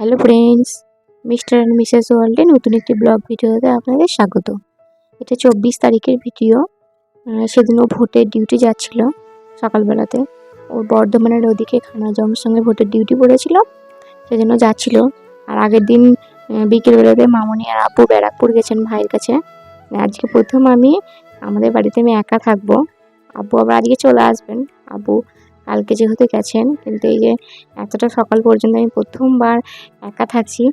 Hello friends mister and missus ওয়ার্ল্ডে নতুন একটি ব্লগ ভিডিওতে আপনাদের স্বাগত। এটা চব্বিশ তারিখের ভিডিও সেদিন ও ভোটের ডিউটি যাচ্ছিল সকালবেলাতে। ও বর্ধমানের ওদিকে খানাজমের সঙ্গে ভোটের ডিউটি পড়েছিল, সেজন্য যাচ্ছিল। আর আগের দিন বিকেলবেলাতে মামনি আর আব্বু ব্যারাকপুর গেছেন ভাইয়ের কাছে। আজকে প্রথম আমি, আমাদের বাড়িতে আমি একা থাকব। আব্বু আবার আজকে চলে আসবেন। আব্বু কালকে যেহেতু গেছেন, কিন্তু এই যে এতটা সকাল পর্যন্ত আমি প্রথমবার একা থাকছি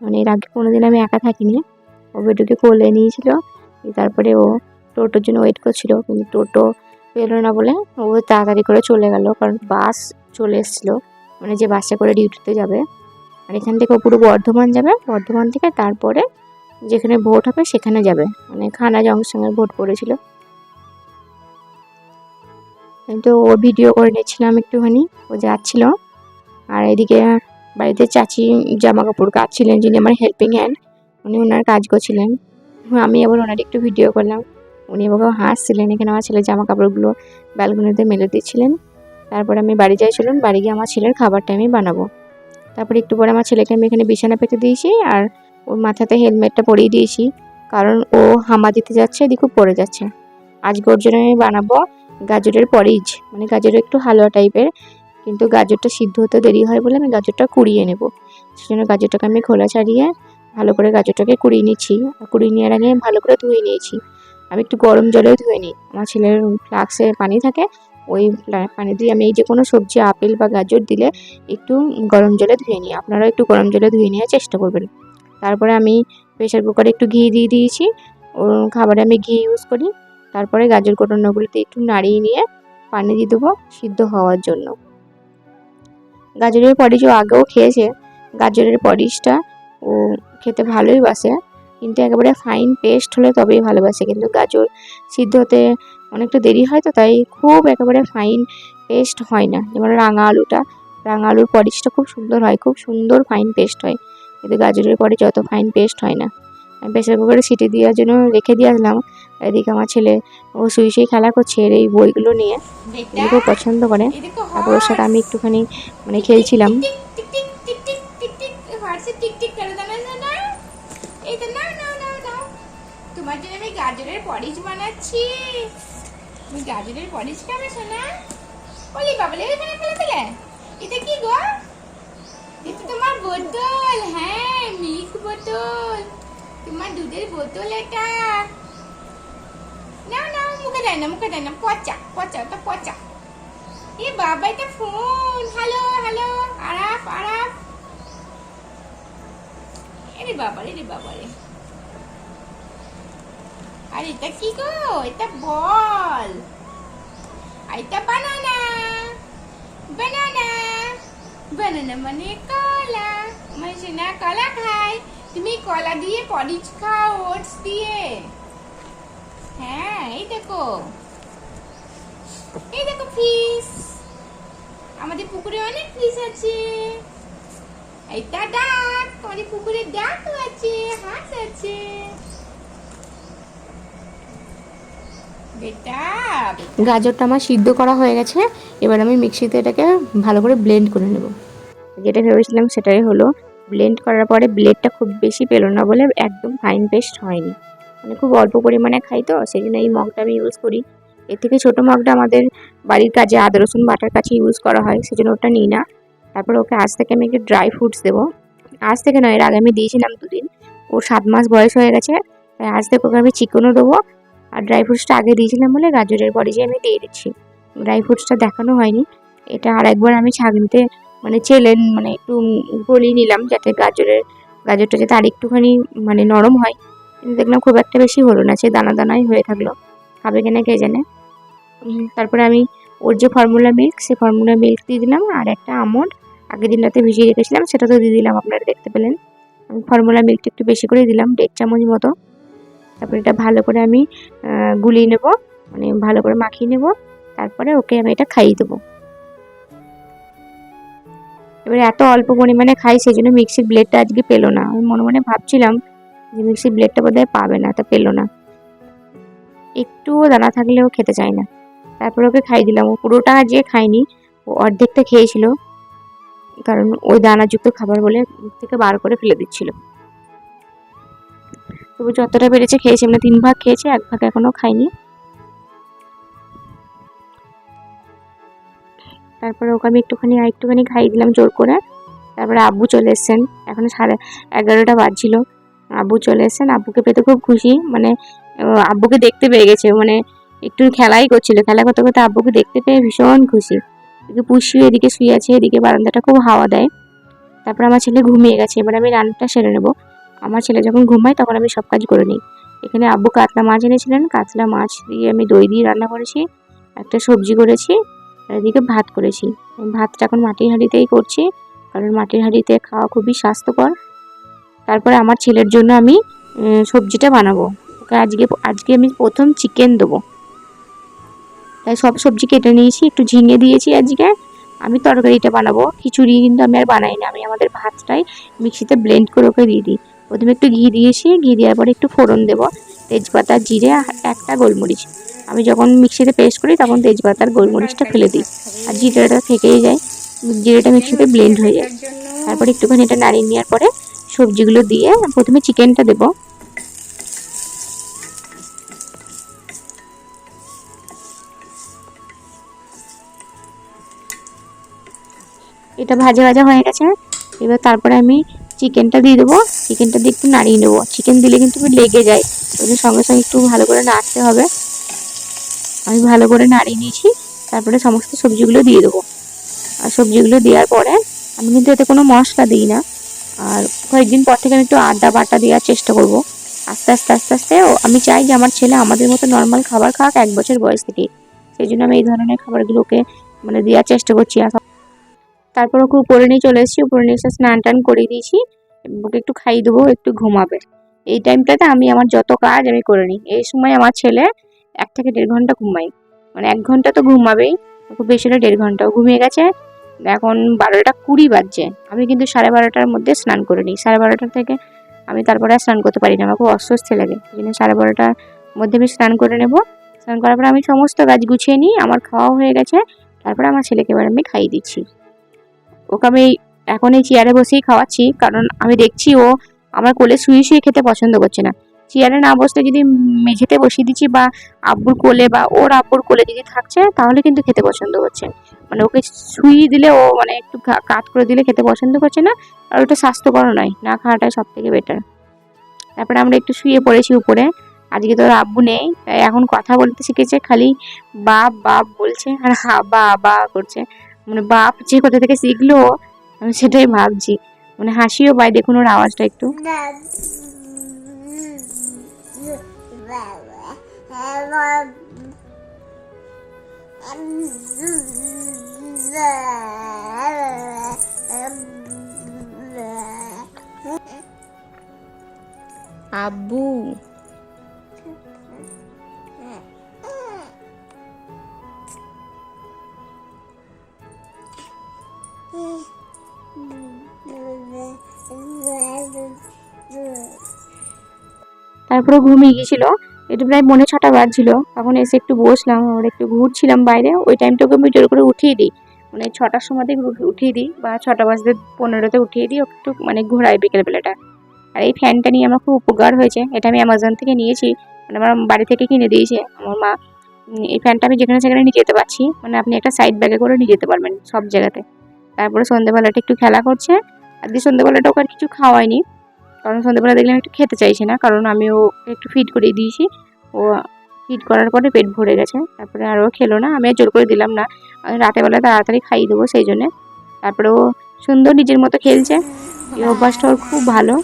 মানে এর আগে কোনোদিন আমি একা থাকিনি। ও বেটুকে কোলে নিয়েছিল তারপরে ও টোটোর জন্য ওয়েট করছিল, কিন্তু টোটো পেল না বলে ও তাড়াতাড়ি করে চলে গেল, কারণ বাস চলে এসেছিল মানে যে বাসে করে ডিউটিতে যাবে। আর এখান থেকে ও পুরো বর্ধমান যাবে, বর্ধমান থেকে তারপরে যেখানে ভোট হবে সেখানে যাবে মানে খানা জংশনের ভোট পড়েছিল। তো ও ভিডিও করে নিচ্ছিলাম একটুখানি, ও যাচ্ছিল। আর এদিকে বাড়িতে চাচি জামা কাপড় কাচছিলেন যিনি আমার হেল্পিং হ্যান্ড উনি ওনার কাজ করছিলেন। আমি আবার ওনার একটু ভিডিও করলাম। উনি আমাকে হাসছিলেন, এখানে আমার ছেলের জামা কাপড়গুলো ব্যালকনিতে মেলে দিচ্ছিলেন। তারপর আমি বাড়ি যাইছিলাম, বাড়ি গিয়ে আমার ছেলের খাবারটা আমি বানাবো। তারপরে একটু পরে আমার ছেলেকে আমি এখানে বিছানা পেতে দিয়েছি আর ওর মাথাতে হেলমেটটা পরিয়ে দিয়েছি। কারণ ও হামা দিতে যাচ্ছে, এদিকে পড়ে যাচ্ছে। আজকে ওর জন্য আমি বানাবো গাজরের পরিজ মানে গাজরের একটু হালুয়া টাইপের, কিন্তু গাজরটা সিদ্ধ হতে দেরি হয় বলে আমি গাজরটা কুড়িয়ে নেব। সেজন্য গাজরটাকে আমি খোলা ছাড়িয়ে ভালো করে গাজরটাকে কুড়িয়ে নিচ্ছি। আর কুড়িয়ে নেওয়ার আগে ভালো করে ধুয়ে নিয়েছি। আমি একটু গরম জলেও ধুয়ে নিই। আমার ছেলের ফ্লাক্সে পানি থাকে, ওই পানি দিয়ে আমি এই যে কোনো সবজি, আপেল বা গাজর দিলে একটু গরম জলে ধুয়ে নিই। আপনারাও একটু গরম জলে ধুয়ে নেওয়ার চেষ্টা করবেন। তারপরে আমি প্রেশার কুকারে একটু ঘি দিয়ে দিয়েছি। ওর খাবারে আমি ঘি ইউজ করি। তারপরে গাজর কোটানোগুলিতে একটু নাড়িয়ে নিয়ে পানি দিয়ে দেবো সিদ্ধ হওয়ার জন্য। গাজরের পরিচ ও আগেও খেয়েছে। গাজরের পরিচটা ও খেতে ভালোই বাসে। কিন্তু একেবারে ফাইন পেস্ট হলে তবেই ভালোবাসে কিন্তু গাজর সিদ্ধ হতে অনেকটা দেরি হয় তো, তাই খুব একেবারে ফাইন পেস্ট হয় না। যেমন রাঙা আলুটা, রাঙা আলুর পরিচটা খুব সুন্দর হয়, খুব সুন্দর ফাইন পেস্ট হয়। কিন্তু গাজরের পরিচ অত ফাইন পেস্ট হয় না। আমি প্রেসার কুকারে সিটি দেওয়ার জন্য রেখে দিয়ে আসলাম। এদিকে আমার ছেলে ও শুয়ে শুয়ে খেলা করছে এর এই বইগুলো নিয়ে। এগুলো খুব পছন্দ করে। তারপর ওর সাথে আমি একটুখানি মানে খেলছিলাম। তোমার জন্য আমি গাজরের পরিচ বানাচ্ছি। তুমি গাজরের পরিচ খাবে ওলি বাবলে ফেলে দিলে। এটা কি গো? এটা তোমার বোতল। হ্যাঁ মিল্ক বোতল। তোমার দুধের বোতল এটা। নাও নাও মুখে দেয় না, মুখে দেয় না, পচা পচা, ওটা পচা। এ বাবা, এটা phone hello hello Araf Araf. এরে বাবা রে বাবা রে। আর এটা কি গো? এটা বল। আর এটা বানানা বানানা বানানা মানে কলা। মানে না কলা খায় তুমি কলা দিয়ে পরিচ দিয়ে। হ্যাঁ এই দেখো। এই দেখো ফিস আমাদের পুকুরে অনেক ফিস আছে। এইটা ডাক, আমাদের পুকুরে ডাকও আছে, হাঁস আছে। গাজরটা আমার সিদ্ধ করা হয়ে গেছে। এবার আমি মিক্সিতে এটাকে ভালো করে ব্লেন্ড করে নেব। যেটা ভেবেছিলাম সেটাই হলো। ব্লেন্ড করার পরে ব্লেডটা খুব বেশি পেল না বলে একদম ফাইন পেস্ট হয়নি। মানে খুব অল্প পরিমাণে খাই তো সেই জন্য এই মগটা আমি ইউজ করি। এর থেকে ছোটো মগটা আমাদের বাড়ির কাজে আদা, রসুন, বাটার কাছে ইউজ করা হয়, সেজন্য ওটা নিই না। তারপর ওকে আজ থেকে আমি একটু ড্রাই ফ্রুটস দেবো। আজ থেকে নয়, এর আগে আমি দিয়েছিলাম দুদিন। ওর সাত মাস বয়স হয়ে গেছে, তাই আজ থেকে ওকে আমি চিকেনও দেবো। আর ড্রাই ফ্রুটসটা আগে দিয়েছিলাম বলে গাজরের পরে যে আমি দিয়ে দিচ্ছি। ড্রাই ফ্রুটসটা দেখানো হয়নি। এটা আর একবার আমি ছাগনিতে মানে চেলেন মানে একটু গলিয়ে নিলাম যাতে গাজরের, গাজরটা যাতে আর একটুখানি মানে নরম হয়। কিন্তু দেখলাম খুব একটা বেশি হলো না সে দানা দানাই হয়ে থাকল। খাবে কিনা কে জানে? তারপরে আমি ওর যে ফর্মুলা মিল্ক সে ফর্মুলা মিল্ক দিয়ে দিলাম, আর একটা আমন্ড। আগের দিন রাতে ভিজিয়ে রেখেছিলাম, সেটা তো দিয়ে দিলাম, আপনারা দেখতে পেলেন। আমি ফর্মুলা মিল্কটা একটু বেশি করে দিলাম, দেড় চামচ মতো। তারপরে এটা ভালো করে আমি গুলিয়ে নেব মানে ভালো করে মাখিয়ে নেব। তারপরে ওকে আমি এটা খাইয়ে দেবো। এবারে এত অল্প পরিমাণে খাই, সেই জন্য মিক্সির ব্লেডটা আজকে পেল না। আমি মনে মনে ভাবছিলাম যে মিক্সির ব্লেডটা বোধহয় পাবে না, তা পেল না। একটুও দানা থাকলেও খেতে চায় না। তারপরে ওকে খাই দিলাম। ও পুরোটা যে খায়নি, ও অর্ধেকটা খেয়েছিল। কারণ ওই দানাযুক্ত খাবার বলে থেকে বার করে ফেলে দিচ্ছিল। তবু যতটা পেরেছে খেয়েছে। মানে তিন ভাগ খেয়েছে, এক ভাগ এখনও খাইনি তারপরে ওকে আমি একটুখানি আর একটুখানি খাইয়ে দিলাম জোর করে। তারপরে আব্বু চলে এসেছেন। এখন সাড়ে এগারোটা বাজছিল। আব্বু চলে এসেছেন। আব্বুকে পেতে খুব খুশি। মানে আব্বুকে দেখতে পেয়ে গেছে। মানে একটু খেলাই করছিল। খেলা করতে করতে আব্বুকে দেখতে পেয়ে ভীষণ খুশি। এদিকে পুষিও এদিকে শুয়ে আছে। এদিকে বারান্দাটা খুব হাওয়া দেয়। তারপর আমার ছেলে ঘুমিয়ে গেছে। এবার আমি রান্নাটা সেরে নেব। আমার ছেলে যখন ঘুমায়, তখন আমি সব কাজ করে নিই। এখানে আব্বু কাতলা মাছ এনেছিলেন। কাতলা মাছ দিয়ে আমি দই দিয়ে রান্না করেছি। একটা সবজি করেছি। আর এদিকে ভাত করেছি। ভাতটা এখন মাটির হাঁড়িতেই করছি। কারণ মাটির হাঁড়িতে খাওয়া খুবই স্বাস্থ্যকর। তারপরে আমার ছেলের জন্য আমি সবজিটা বানাবো। ওকে আজকে আজকে আমি প্রথম চিকেন দেবো। তাই সব সবজি কেটে নিয়েছি, একটু ঝিঙে দিয়েছি আজকে। আমি তরকারিটা বানাবো। খিচুড়ি কিন্তু আমি আর বানাই না আমি আমাদের ভাতটাই মিক্সিতে ব্লেন্ড করে ওকে দিয়ে দিই। প্রথমে একটু ঘি দিয়েছি। ঘি দেওয়ার পরে একটু ফোড়ন দেবো। তেজপাতা, জিরে একটা গোলমরিচ। আমি যখন মিক্সিতে পেস্ট করি তখন তেজপাতার গোলমরিচটা ফেলে দিই। আর জিরেটা থেকেই যায়। জিরেটা মিক্সিতে ব্লেন্ড হয়ে যায়। তারপরে একটুখানি এটা নাড়িয়ে নেওয়ার পরে সবজিগুলো দিয়ে প্রথমে চিকেনটা দেবো। এটা ভাজা ভাজা হয়ে গেছে। এবার তারপরে আমি চিকেনটা দিয়ে দেবো। চিকেনটা দিয়ে একটু নাড়িয়ে নেব। চিকেন দিলে কিন্তু লেগে যায়। ওই সঙ্গে সঙ্গে একটু ভালো করে নাড়তে হবে। আমি ভালো করে নাড়িয়ে নিয়েছি। তারপরে সমস্ত সবজিগুলো দিয়ে দেবো। আর সবজিগুলো দেওয়ার পরে আমি কিন্তু এতে কোনো মশলা দিই না। আর কয়েকদিন পর থেকে আমি একটু আড্ডা বাটা দেওয়ার চেষ্টা করব। আস্তে আস্তে আস্তে আস্তে আমি চাই যে আমার ছেলে আমাদের মতো নর্মাল খাবার খাক, এক বছর বয়স থেকে। সেই জন্য আমি এই ধরনের খাবারগুলোকে মানে দেওয়ার চেষ্টা করছি। আর তারপর ওকে উপরে নিয়ে চলে এসেছি। উপরে নিয়ে এসে স্নান টান করে দিয়েছি। ওকে একটু খাইয়ে দেবো একটু ঘুমাবে। এই টাইমটাতে আমি আমার যত কাজ আমি করে নিই। এই সময় আমার ছেলে এক থেকে দেড় ঘণ্টা ঘুমাই মানে এক ঘণ্টা তো ঘুমাবেই খুব বেশি হলে দেড় ঘন্টাও ঘুমিয়ে গেছে। এখন বারোটা কুড়ি বাজছে। আমি কিন্তু সাড়ে বারোটার মধ্যে স্নান করে নিই। সাড়ে বারোটা থেকে আমি তারপরে আর স্নান করতে পারি না। আমার খুব অস্বস্তি লাগে। এই জন্য সাড়ে বারোটার মধ্যে আমি স্নান করে নেব। স্নান করার পরে আমি সমস্ত গাছ গুছিয়ে নিই। আমার খাওয়া হয়ে গেছে। তারপরে আমার ছেলেকে এবার আমি খাইয়ে দিচ্ছি। ওকে আমি এখন এই চেয়ারে বসেই খাওয়াচ্ছি। কারণ আমি দেখছি ও আমার কোলে শুয়ে শুয়ে খেতে পছন্দ করছে না। চেয়ারে না বসলে যদি মেঝেতে বসিয়ে দিচ্ছি বা আব্বুর কোলে বা ওর আব্বুর কোলে যদি থাকছে, তাহলে কিন্তু খেতে পছন্দ করছে মানে ওকে শুইয়ে দিলে ও মানে একটু কাত করে দিলে খেতে পছন্দ করছে না, আর ওটা স্বাস্থ্যকর নয়, না খাওয়াটাই সব থেকে বেটার তারপরে আমরা একটু শুয়ে পড়েছি উপরে, আজকে তো আব্বু নেই, তাই এখন কথা বলতে শিখেছে, খালি বাপ বাপ বলছে, আর হা বা বা করছে। মানে বাপ যে কোথা থেকে শিখলো, আমি সেটাই ভাবছি। মানে হাসিও পাই দেখুন ওর আওয়াজটা একটু। আব্বু তারপরে ঘুমিয়ে গেছিল একটু প্রায় মনে ছটা বাজছিল। তখন এসে একটু বসলাম, আমরা একটু ঘুরছিলাম বাইরে। ওই টাইমটাকে আমি জোর করে উঠিয়ে দিই। মানে ছটার সময় থেকে উঠিয়ে দিই বা ছটা বাজতে পনেরোতে উঠিয়ে দিই একটু মানে ঘোরাই বিকেলবেলাটা। আর এই ফ্যানটা নিয়ে আমার খুব উপকার হয়েছে। এটা আমি অ্যামাজন থেকে নিয়েছি। মানে আমার বাড়ি থেকে কিনে দিয়েছে। আমার মা এই ফ্যানটা আমি যেখানে সেখানে নিয়ে যেতে পারছি। মানে আপনি একটা সাইড ব্যাগে করে নিয়ে যেতে পারবেন সব জায়গাতে। তারপরে সন্ধ্যেবেলাটা একটু খেলা করছে। আর দিয়ে সন্ধ্যেবেলাটা আর কিছু খাওয়াইনি কারণ সন্ধ্যেবেলা দেখলাম একটু খেতে চাইছে না কারণ আমি ও একটু ফিট করিয়ে দিয়েছি ও ফিট করার পরে পেট ভরে গেছে তারপরে আর ও খেলো না আমি জোর করে দিলাম না আমি রাতের বেলা তাড়াতাড়ি খাইয়ে দেবো সেই জন্যে তারপরে ও সুন্দর নিজের মতো খেলছে এই অভ্যাসটা ওর খুব ভালো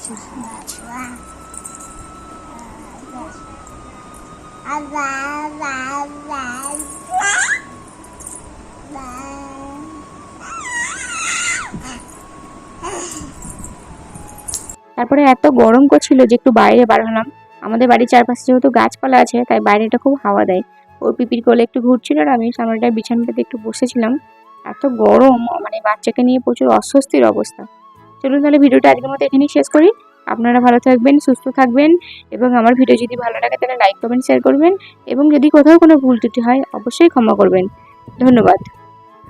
তারপরে এত গরম করছিল যে একটু বাইরে বার হলাম। আমাদের বাড়ির চারপাশে যেহেতু গাছপালা আছে, তাই বাইরেটা খুব হাওয়া দেয়। ওর পিপির কোলে একটু ঘুরছিল আর আমি সামনেটায় বিছানাটাতে একটু বসেছিলাম। এত গরম মানে বাচ্চাকে নিয়ে প্রচুর অস্বস্তির অবস্থা। চলুন তাহলে ভিডিওটা আজকের মতো এখানেই শেষ করি। আপনারা ভালো থাকবেন, সুস্থ থাকবেন এবং আমার ভিডিও যদি ভালো লাগে তাহলে লাইক, কমেন্ট শেয়ার করবেন এবং যদি কোথাও কোনো ভুল ত্রুটি হয় অবশ্যই ক্ষমা করবেন। ধন্যবাদ।